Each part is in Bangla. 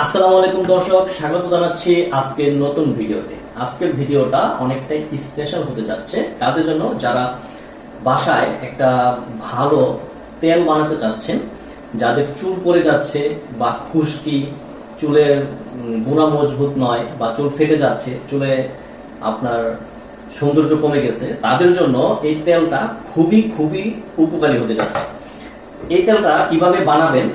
আসসালামু আলাইকুম দর্শক, স্বাগত জানাচ্ছি আজকের নতুন ভিডিওতে। আজকের ভিডিওটা অনেকটাই স্পেশাল হতে যাচ্ছে। তাদের জন্য যারা বাসায় একটা ভালো তেল বানাতে চাচ্ছেন, যাদের চুল পড়ে যাচ্ছে বা খুশকি, চুলের গুণা মজবুত নয় বা চুল ফেটে যাচ্ছে, চুলে আপনার সৌন্দর্য কমে গেছে, তাদের জন্য এই তেলটা খুবই খুবই উপকারী হতে যাচ্ছে। এই তেলটা কীভাবে বানাবেন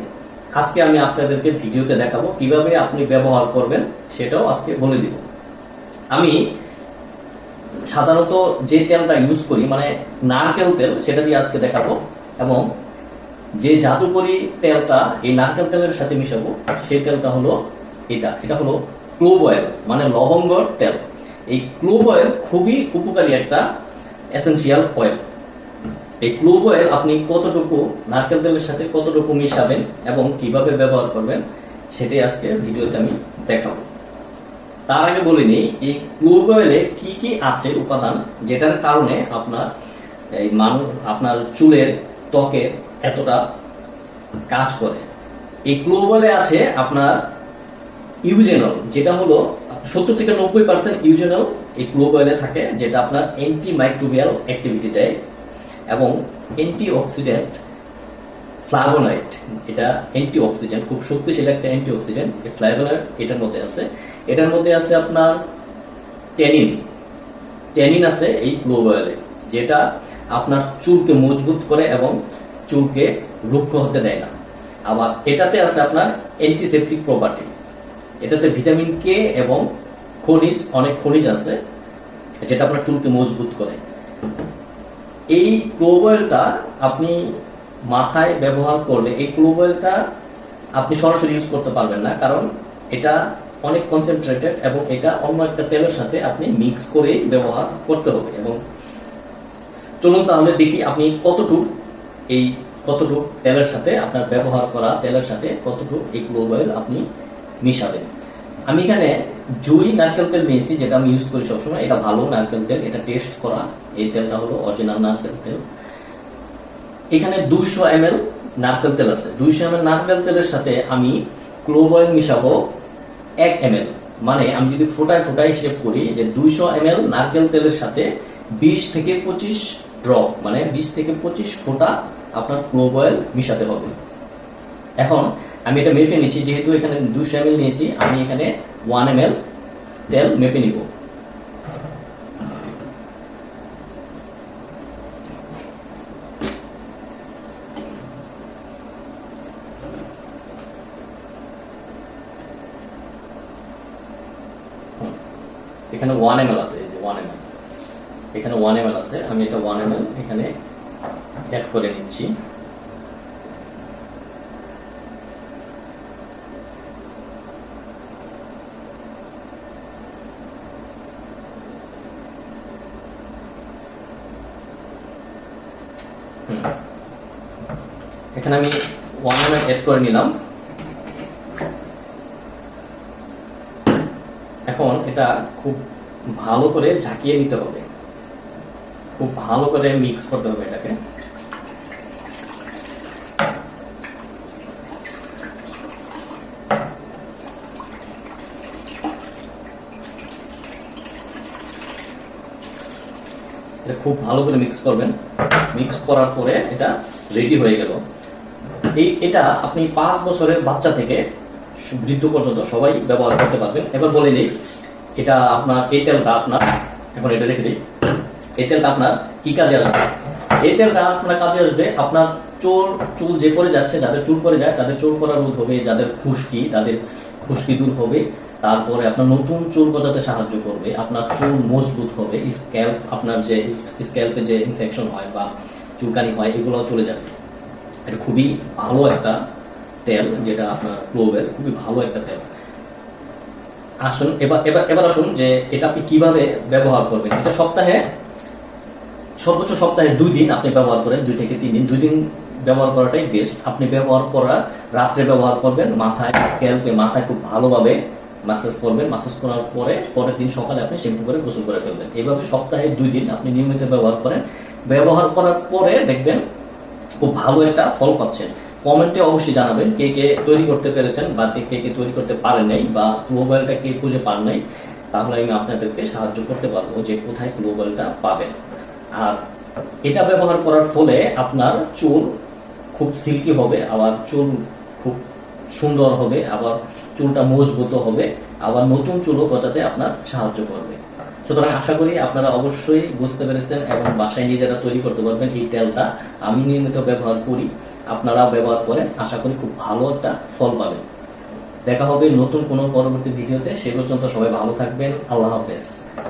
আজকে আমি আপনাদেরকে ভিডিওতে দেখাবো কীভাবে আপনি ব্যবহার করবেন সেটাও আজকে বলে দিব। আমি সাধারণত যে তেলটা ইউজ করি মানে নারকেল তেল, সেটা দিয়ে আজকে দেখাবো এবং যে জাদুকরি তেলটা এই নারকেল তেলের সাথে মিশাবো, সেই তেলটা হলো এটা। এটা হলো ক্লোভ অয়েল মানে লবঙ্গর তেল। এই ক্লোভ অয়েল খুবই উপকারী একটা এসেন্সিয়াল অয়েল এই ক্লোভ অয়েল আপনি কতটুকু নারকেল তেলের সাথে কতটুকু মিশাবেন এবং কীভাবে ব্যবহার করবেন, সেটাই আজকে ভিডিওতে আমি দেখাবো। তার আগে বলে নিই, এই ক্লোভ অয়েলে কি কি আছে উপাদান যেটার কারণে আপনার এই মানুষ আপনার চুলের ত্বকের এতটা কাজ করে? এই ক্লোভ অয়েলে আছে আপনার ইউজেনল, যেটা হলো সত্তর থেকে নব্বই পার্সেন্ট ইউজেনল এই ক্লোভ অয়েলে থাকে, যেটা আপনার অ্যান্টি মাইক্রোবিয়াল অ্যাক্টিভিটি দেয়। এবং অ্যান্টি অক্সিডেন্ট ফ্লাভোনাইড এটা অ্যান্টি অক্সিডেন্ট খুব শক্তিশালী একটা অ্যান্টি অক্সিডেন্ট এই এটার মধ্যে আছে। এটার মধ্যে আছে আপনার ট্যানিন ট্যানিন আছে এই ক্লোভ অয়েলে যেটা আপনার চুলকে মজবুত করে এবং চুলকে রুক্ষ হতে দেয় না। আবার এটাতে আছে আপনার অ্যান্টিসেপটিক প্রপার্টি এটাতে ভিটামিন কে এবং খনিজ, অনেক খনিজ আছে, যেটা আপনার চুলকে মজবুত করে। এই ক্লোভ অয়েলটা আপনি মাথায় ব্যবহার করলে, এই ক্লোভ অয়েলটা আপনি সরাসরি ইউজ করতে পারবেন না, কারণ এটা অনেক কনসেন্ট্রেটেড এবং এটা অন্য একটা তেলের সাথে আপনি মিক্স করে ব্যবহার করতে হবে। এবং চলুন তাহলে দেখি আপনি কতটুক এই, কতটুক তেলের সাথে আপনার ব্যবহার করা, তেলের সাথে কতটুক এই ক্লোভ অয়েল আপনি মিশাবেন। আমি এখানে জুই নারকেল তেল নিয়েছি, যেটা আমি ইউজ করি সবসময়। এটা ভালো নারকেল তেল, এটা টেস্ট করা। এই তেলটা হলো অরিজিনাল নারকেল তেল। এখানে দুইশো এম এল নারকেল তেল আছে। দুইশো এম এল নারকেল তেলের সাথে আমি ক্লোভ অয়েল মিশাবো এক এম এল মানে আমি যদি ফোটায় ফোটায় হিসেব করি যে দুইশো এম এল নারকেল তেলের সাথে বিশ থেকে পঁচিশ ড্রপ মানে বিশ থেকে পঁচিশ ফোঁটা আপনার ক্লোভ অয়েল মিশাতে হবে। এখন আমি এটা মেপে নিচ্ছি, যেহেতু এখানে দুশো এম নিয়েছি, আমি এখানে ওয়ান এম তেল মেপে নিব। এখানে ওয়ান এম আছে, এই যে ওয়ান এম এখানে ওয়ান এম আছে, আমি এটা ওয়ান এম এখানে অ্যাড করে নিচ্ছি। এখানে আমি ওয়ান এম এড করে নিলাম। এখন এটা খুব ভালো করে ঝাঁকিয়ে নিতে হবে। খুব ভালো করে মিক্স করতে হবে এটাকে। এটা খুব ভালো করে মিক্স করবেন। মিক্স করার পরে এটা রেডি হয়ে গেল। এই, এটা আপনি পাঁচ বছরের বাচ্চা থেকে বৃদ্ধ পর্যন্ত সবাই ব্যবহার করতে পারবেন। এবার বলে দিই, এটা আপনার এই তেলটা আপনার, এখন এটা রেখে দিই। এই তেলটা আপনার কি কাজে আসবে? এই তেলটা আপনার কাজে আসবে আপনার চোর, চুল যে পরে যাচ্ছে, যাদের চুল পরে যায়, তাদের চোর পরা রোধ হবে, যাদের খুশকি, তাদের খুশকি দূর হবে। তারপরে আপনার নতুন চুল গজাতে সাহায্য করবে, আপনার চুল মজবুত হবে স্ক্যাল্প আপনার যে স্ক্যাল্পে যে ইনফেকশন হয় বা চুলকানি হয় এগুলো চলে যাবে। এটা খুবই ভালো একটা তেল, যেটা আপনার ক্লোভের খুবই ভালো একটা তেল। আসুন, এবার এবার এবার আসুন যে এটা আপনি কীভাবে ব্যবহার করবেন। এটা সপ্তাহে, সর্বোচ্চ সপ্তাহে দুই দিন আপনি ব্যবহার করেন, দুই থেকে তিন দিন। দুই দিন ব্যবহার করাটাই বেস্ট আপনি ব্যবহার করা, রাত্রে ব্যবহার করবেন, মাথায় স্ক্যাল্পে মাথায় খুব ভালোভাবে ম্যাসেজ করবেন ম্যাসেজ করার পরে পরের দিন সকালে আপনি শ্যাম্পু করে গোসল করে ফেলবেন। এইভাবে সপ্তাহে দুই দিন আপনি নিয়মিত ব্যবহার করেন। ব্যবহার করার পরে দেখবেন খুব ভালো একটা ফল পাচ্ছেন। কমেন্টে অবশ্যই জানাবেন কে কে তৈরি করতে পেরেছেন বা কে কে তৈরি করতে পারেন নাই বা মোবাইলটা কে খুঁজে পান নাই, তাহলে আমি আপনাদেরকে সাহায্য করতে পারব যে কোথায় মোবাইলটা পাবেন। আর এটা ব্যবহার করার ফলে আপনার চুল খুব সিল্কি হবে, আবার চুল খুব সুন্দর হবে, আবার চুলটা মজবুত হবে, আবার নতুন চুলও গজাতে আপনার সাহায্য করবে। সুতরাং আশা করি আপনারা অবশ্যই বুঝতে পেরেছেন এবং বাসায় নিজেরা তৈরি করতে পারবেন, এই তেলটা আমি নিয়মিত ব্যবহার করি আপনারা ব্যবহার করেন, আশা করি খুব ভালো একটা ফল পাবেন। দেখা হবে নতুন কোনো পরবর্তী ভিডিওতে, সে পর্যন্ত সবাই ভালো থাকবেন, আল্লাহ হাফেজ।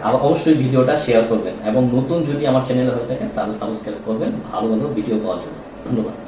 আর অবশ্যই ভিডিওটা শেয়ার করবেন এবং নতুন যদি আমার চ্যানেলে হয়ে থাকেন, তাহলে সাবস্ক্রাইব করবেন, ভালো ভালো ভিডিও পাওয়ার জন্য। ধন্যবাদ।